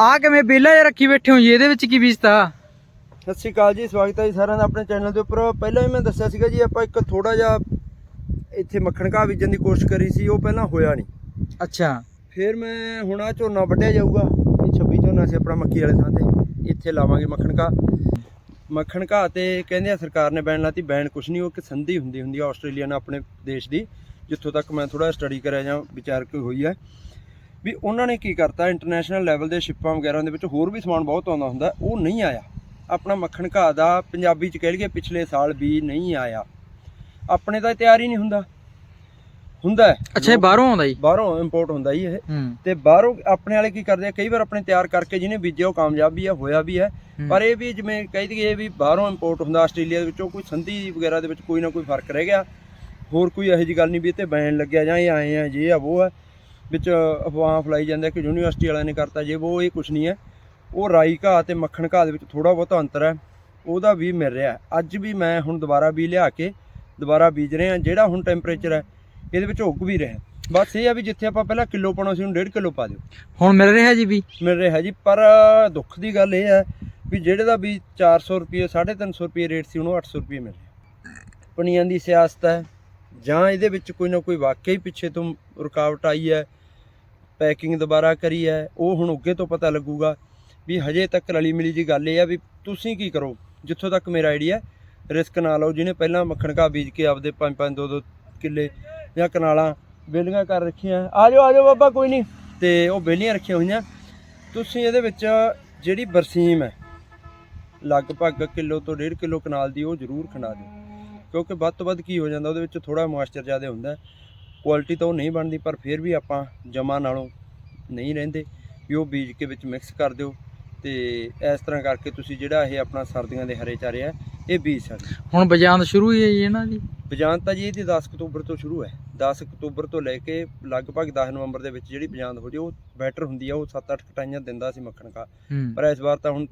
ਆ ਕਿਵੇਂ ਬੇਲਾ ਜਿਹਾ ਰੱਖੀ ਬੈਠੇ ਹੋ ਜੀ? ਇਹਦੇ ਵਿੱਚ ਕੀ ਬੀਜਤਾ? ਸਤਿ ਸ਼੍ਰੀ ਅਕਾਲ ਜੀ ਸਵਾਗਤ ਹੈ ਜੀ ਸਾਰਿਆਂ ਦਾ ਆਪਣੇ ਚੈਨਲ ਦੇ ਉੱਪਰ। ਪਹਿਲਾਂ ਵੀ ਮੈਂ ਦੱਸਿਆ ਸੀਗਾ ਜੀ ਆਪਾਂ ਇੱਕ ਥੋੜਾ ਜਿਹਾ ਇੱਥੇ ਮੱਖਣ ਘਾਹ ਬੀਜਣ ਦੀ ਕੋਸ਼ਿਸ਼ ਕਰੀ ਸੀ ਉਹ ਪਹਿਲਾਂ ਹੋਇਆ ਨਹੀਂ। ਅੱਛਾ। ਫਿਰ ਮੈਂ ਹੁਣ ਆ ਝੋਨਾ ਵੱਢਿਆ ਜਾਊਗਾ। ਇਹ 26 ਝੋਨਾ ਸੀ ਆਪਣਾ ਮੱਕੀ ਵਾਲੇ ਥਾਂ ਤੇ। ਇੱਥੇ ਲਾਵਾਂਗੇ ਮੱਖਣ ਘਾਹ। ਮੱਖਣ ਘਾਹ ਤੇ ਕਹਿੰਦੇ ਆ ਸਰਕਾਰ ਨੇ ਬੈਨ ਲਾਤੀ ਬੈਨ ਕੁਛ ਨਹੀਂ ਉਹ ਇੱਕ ਸੰਧੀ ਹੁੰਦੀ ਹੁੰਦੀ ਆ ਆਸਟ੍ਰੇਲੀਆ ਨਾਲ ਆਪਣੇ ਦੇਸ਼ ਦੀ ਜਿੱਥੋਂ ਤੱਕ ਮੈਂ ਥੋੜਾ ਸਟੱਡੀ ਕਰਿਆ ਜਾਂ ਵਿਚਾਰ ਕੋਈ ਹੋਈ ਹੈ ਵੀ ਉਹਨਾਂ ਨੇ ਕੀ ਕਰਤਾ ਇੰਟਰਨੈਸ਼ਨਲ ਲੈਵਲ ਦੇ ਸ਼ਿਪਾਂ ਵਗੈਰਾ ਦੇ ਵਿੱਚ ਹੋਰ ਵੀ ਸਮਾਨ ਬਹੁਤ ਆਉਂਦਾ ਹੁੰਦਾ ਉਹ ਨਹੀਂ ਆਇਆ। ਆਪਣਾ ਮੱਖਣ ਘਾਹ ਦਾ ਪੰਜਾਬੀ ਚ ਕਹਿ ਲਈਏ ਪਿਛਲੇ ਸਾਲ ਵੀ ਨਹੀਂ ਆਇਆ। ਆਪਣੇ ਤਾਂ ਤਿਆਰ ਹੀ ਨਹੀਂ ਹੁੰਦਾ। ਹੁੰਦਾ। ਅੱਛਾ ਇਹ ਬਾਹਰੋਂ ਆਉਂਦਾ ਜੀ? ਬਾਹਰੋਂ ਇੰਪੋਰਟ ਹੁੰਦਾ ਜੀ ਇਹ। ਤੇ ਬਾਹਰੋਂ ਆਪਣੇ ਵਾਲੇ ਕੀ ਕਰਦੇ ਆ ਕਈ ਵਾਰ ਆਪਣੇ ਤਿਆਰ ਕਰਕੇ ਜਿਹਨੇ ਬੀਜਿਆ ਉਹ ਕਾਮਯਾਬ ਵੀ ਆ ਹੋਇਆ ਵੀ ਹੈ। ਹੂੰ। ਪਰ ਇਹ ਵੀ ਜਿਵੇਂ ਕਹਿ ਦਈਏ ਵੀ ਬਾਹਰੋਂ ਇੰਪੋਰਟ ਹੁੰਦਾ ਆਸਟ੍ਰੇਲੀਆ ਦੇ ਵਿੱਚੋਂ ਕੋਈ ਸੰਧੀ ਵਗੈਰਾ ਦੇ ਵਿੱਚ ਕੋਈ ਨਾ ਕੋਈ ਫ਼ਰਕ ਰਹਿ ਗਿਆ। ਹੋਰ ਕੋਈ ਇਹੋ ਜੀ ਗੱਲ ਨਹੀਂ ਵੀ ਇਹ ਤੇ ਬੈਨ ਲੱਗਿਆ ਜਾਂ ਇਹ ਆਏ ਆ ਜੇ ਆ ਉਹ ਆ। ਵਿੱਚ ਅਫਵਾਹ ਫਲਾਈ ਜਾਂਦੇ ਕਿ ਯੂਨੀਵਰਸਿਟੀ ਵਾਲਿਆਂ ਨੇ ਕਰਤਾ ਜੇ ਉਹ ਇਹ ਕੁਝ ਨਹੀਂ ਹੈ। ਉਹ ਰਾਈ ਘਾਹ ਤੇ ਮੱਖਣ ਘਾਹ ਦੇ ਵਿੱਚ ਥੋੜਾ ਬਹੁਤ ਅੰਤਰ ਹੈ। ਉਹਦਾ ਵੀ ਮਿਲ ਰਿਹਾ ਅੱਜ ਵੀ ਮੈਂ ਹੁਣ ਦੁਬਾਰਾ ਵੀ ਲਿਆ ਕੇ ਦੁਬਾਰਾ ਬੀਜ ਰਹੇ ਆ ਜਿਹੜਾ ਹੁਣ ਟੈਂਪਰੇਚਰ ਹੈ ਇਹਦੇ ਵਿੱਚ ਉੱਗ ਵੀ ਰਿਹਾ। ਬਸ ਇਹ ਆ ਵੀ ਜਿੱਥੇ ਆਪਾਂ ਪਹਿਲਾਂ ਕਿਲੋ ਪਾਉਣਾ ਸੀ ਉਹਨੂੰ 1.5 ਕਿਲੋ ਪਾ ਦਿਓ। ਹੁਣ ਮਿਲ ਰਿਹਾ ਜੀ ਵੀ? ਮਿਲ ਰਿਹਾ ਜੀ ਪਰ ਦੁੱਖ ਦੀ ਗੱਲ ਇਹ ਹੈ ਵੀ ਜਿਹੜੇ ਦਾ ਵੀ 400 ਰੁਪਏ 350 ਰੁਪਏ ਰੇਟ ਸੀ ਉਹਨੂੰ 800 ਰੁਪਏ ਮਿਲ ਰਿਹਾ। ਪਣੀਆਂ ਦੀ ਸਿਆਸਤ ਹੈ ਜਾਂ ਇਹਦੇ ਵਿੱਚ ਕੋਈ ਨਾ ਕੋਈ ਵਾਕਈ ਪਿੱਛੇ ਤੋਂ ਰੁਕਾਵਟ ਆਈ ਹੈ ਪੈਕਿੰਗ ਦੁਬਾਰਾ ਕਰੀ ਹੈ, ਉਹ ਹੁਣ ਅੱਗੇ ਤੋਂ ਪਤਾ ਲੱਗੂਗਾ ਵੀ ਹਜੇ ਤੱਕ ਰਲੀ ਮਿਲੀ ਜੀ ਗੱਲ ਇਹ ਆ ਵੀ ਤੁਸੀਂ ਕੀ ਕਰੋ, ਜਿੱਥੋਂ ਤੱਕ ਮੇਰਾ ਆਈਡੀਆ ਰਿਸਕ ਨਾ ਲਓ, ਜਿਹਨੇ ਪਹਿਲਾਂ ਮੱਖਣ ਘਾਹ ਬੀਜ ਕੇ ਆਪਦੇ 5-5 2-2 ਕਿੱਲੇ ਜਾਂ ਕਨਾਲਾਂ ਬੇਲੀਆਂ ਕਰ ਰੱਖੀਆਂ, ਆ ਜਾਓ ਆ ਜਾਓ ਬਾਬਾ, ਕੋਈ ਨਹੀਂ। ਤੇ ਉਹ ਬੇਲੀਆਂ ਰੱਖੀਆਂ ਹੋਈਆਂ, ਤੁਸੀਂ ਇਹਦੇ ਵਿੱਚ ਜਿਹੜੀ ਬਰਸੀਮ ਹੈ, ਲਗਭਗ ਕਿਲੋ ਤੋਂ 1.5 ਕਿਲੋ ਕਨਾਲ ਦੀ ਉਹ ਜ਼ਰੂਰ ਖਿੰਡਾ ਦਿਓ, ਕਿਉਂਕਿ ਵੱਧ ਤੋਂ ਵੱਧ ਕੀ ਹੋ ਜਾਂਦਾ, ਉਹਦੇ ਵਿੱਚ ਥੋੜਾ ਮੋਇਸਚਰ ਜ਼ਿਆਦਾ ਹੁੰਦਾ ਕੁਆਲਿਟੀ ਤਾਂ ਉਹ ਨਹੀਂ ਬਣਦੀ ਪਰ ਫਿਰ ਵੀ ਆਪਾਂ ਜਮਾ ਨਾਲੋਂ ਨਹੀਂ ਰਹਿੰਦੇ ਵੀ ਉਹ ਬੀਜ ਕੇ ਵਿੱਚ ਮਿਕਸ ਕਰ ਦਿਓ। ਤੇ ਇਸ ਤਰ੍ਹਾਂ ਕਰਕੇ ਤੁਸੀਂ ਜਿਹੜਾ ਇਹ ਆਪਣਾ ਸਰਦੀਆਂ ਦੇ ਹਰੇ ਚਾਰੇ ਆ ਇਹ ਬੀਜ ਸਕਦੇ। ਹੁਣ ਬਜਾਂਦ ਸ਼ੁਰੂ ਹੀ ਹੈ ਜੀ ਇਹਨਾਂ ਦੀ? ਬਜਾਂਦ ਤਾਂ ਜੀ ਇਹਦੀ 10 ਅਕਤੂਬਰ ਤੋਂ ਸ਼ੁਰੂ ਹੈ। 10 ਅਕਤੂਬਰ ਤੋਂ ਲੈ ਕੇ ਲਗਭਗ 10 ਨਵੰਬਰ ਦੇ ਵਿੱਚ ਜਿਹੜੀ ਬਜਾਂਦ ਹੋ ਜੇ ਉਹ ਬੈਟਰ ਹੁੰਦੀ ਆ ਉਹ 7-8 ਕਟਾਈਆਂ ਦਿੰਦਾ ਸੀ ਮੱਖਣ ਕਾ। ਪਰ ਇਸ ਵਾਰ ਤਾਂ ਹੁਣ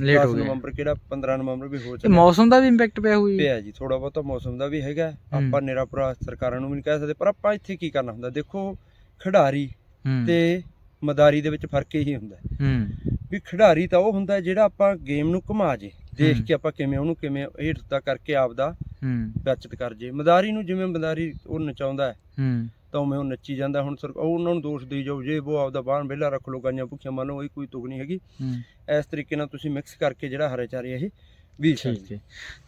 ਲੇਟ 10 ਹੋ ਗਿਆ ਨਵੰਬਰ ਕਿਹੜਾ 15 ਨਵੰਬਰ ਵੀ ਹੋ ਇਹ ਚੱਲਿਆ। ਮੌਸਮ ਦਾ ਵੀ ਇੰਪੈਕਟ ਪਿਆ ਹੋਈ ਪਿਆ ਜੀ ਥੋੜਾ ਬਹੁਤਾ ਮੌਸਮ ਦਾ ਵੀ ਹੈਗਾ। ਆਪਾਂ ਨਿਰਾ ਭਰਾ ਸਰਕਾਰਾਂ ਨੂੰ ਵੀ ਨਹੀਂ ਕਹਿ ਸਕਦੇ ਪਰ ਆਪਾਂ ਇੱਥੇ ਕੀ ਕਰਨਾ ਹੁੰਦਾ? ਦੇਖੋ ਖਿਡਾਰੀ ਹੂੰ। ਤੇ ਮਦਾਰੀ ਦੇ ਵਿੱਚ ਫ਼ਰਕ ਇਹੀ ਹੁੰਦਾ। ਹੈ। ਹੂੰ ਵੀ ਖਿਡਾਰੀ ਤਾਂ ਉਹ ਹੁੰਦਾ ਹੈ ਜਿਹੜਾ ਆਪਾਂ ਗੇਮ ਨੂੰ ਘੁਮਾ ਜੇ। ਦੇਖ ਹੂੰ। ਕੇ ਆਪਾਂ ਕਿਵੇਂ ਉਹਨੂੰ ਕਿਵੇਂ ਹੇਠ ਦਾ ਕਰਕੇ ਆਪਦਾ ਹੂੰ। ਬਚਤ ਕਰ ਜੇ। ਮਦਾਰੀ ਨੂੰ ਜਿਵੇਂ ਮਦਾਰੀ ਉਹ ਨਚਾਉਂਦਾ ਹੈ। ਹੂੰ। ਤਾਂ ਉਵੇਂ ਉਹ ਨੱਚੀ ਜਾਂਦਾ ਹੁਣ ਸਰ ਉਹ ਉਹਨਾਂ ਨੂੰ ਦੋਸ਼ ਦੇਈ ਜਾਓ ਜੇ ਉਹ ਆਪਦਾ ਬਾਹਨ ਵਿਹਲਾ ਰੱਖ ਲੋ ਗਾਈਆਂ ਭੁੱਖੀਆਂ ਮੰਨ ਲਓ ਇਹ ਕੋਈ ਤੁਕ ਨਹੀਂ ਹੈਗੀ। ਇਸ ਤਰੀਕੇ ਨਾਲ ਤੁਸੀਂ ਮਿਕਸ ਕਰਕੇ ਜਿਹੜਾ ਹਰੇ ਚਾਰੇ ਇਹ ਬੀਜ ਠੀਕ ਹੈ।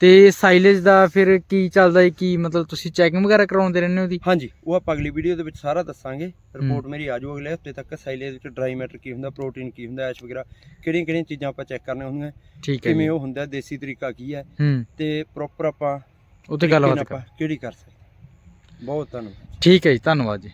ਤੇ ਸਾਈਲੇਜ ਦਾ ਫਿਰ ਕੀ ਚੱਲਦਾ ਹੈ? ਕੀ ਮਤਲਬ ਤੁਸੀਂ ਚੈਕਿੰਗ ਵਗੈਰਾ ਕਰਾਉਂਦੇ ਰਹਿੰਦੇ ਹੋ ਦੀ ਹਾਂਜੀ ਉਹ ਆਪਾਂ ਅਗਲੀ ਵੀਡੀਓ ਦੇ ਵਿੱਚ ਸਾਰਾ ਦੱਸਾਂਗੇ। ਰਿਪੋਰਟ ਮੇਰੀ ਆ ਜਾਊ ਅਗਲੇ ਹਫ਼ਤੇ ਤੱਕ। ਸਾਈਲੇਜ ਵਿੱਚ ਡਰਾਈ ਮੈਟਰ ਕੀ ਹੁੰਦਾ ਪ੍ਰੋਟੀਨ ਕੀ ਹੁੰਦਾ ਐਸ਼ ਵਗੈਰਾ ਕਿਹੜੀਆਂ ਕਿਹੜੀਆਂ ਚੀਜ਼ਾਂ ਆਪਾਂ ਚੈੱਕ ਕਰਨੀਆਂ ਹੁੰਦੀਆਂ। ਠੀਕ ਹੈ ਕਿਵੇਂ ਉਹ ਹੁੰਦਾ ਦੇਸੀ ਤਰੀਕਾ ਕੀ ਹੈ। ਤੇ ਪ੍ਰੋਪਰ ਆਪਾਂ ਉੱਤੇ ਗੱਲਬਾਤ ਆਪਾਂ ਕਿਹੜੀ ਕਰ ਸਕਦੇ। ਬਹੁਤ ਧੰਨਵਾਦ। ਠੀਕ ਹੈ ਜੀ ਧੰਨਵਾਦ ਜੀ।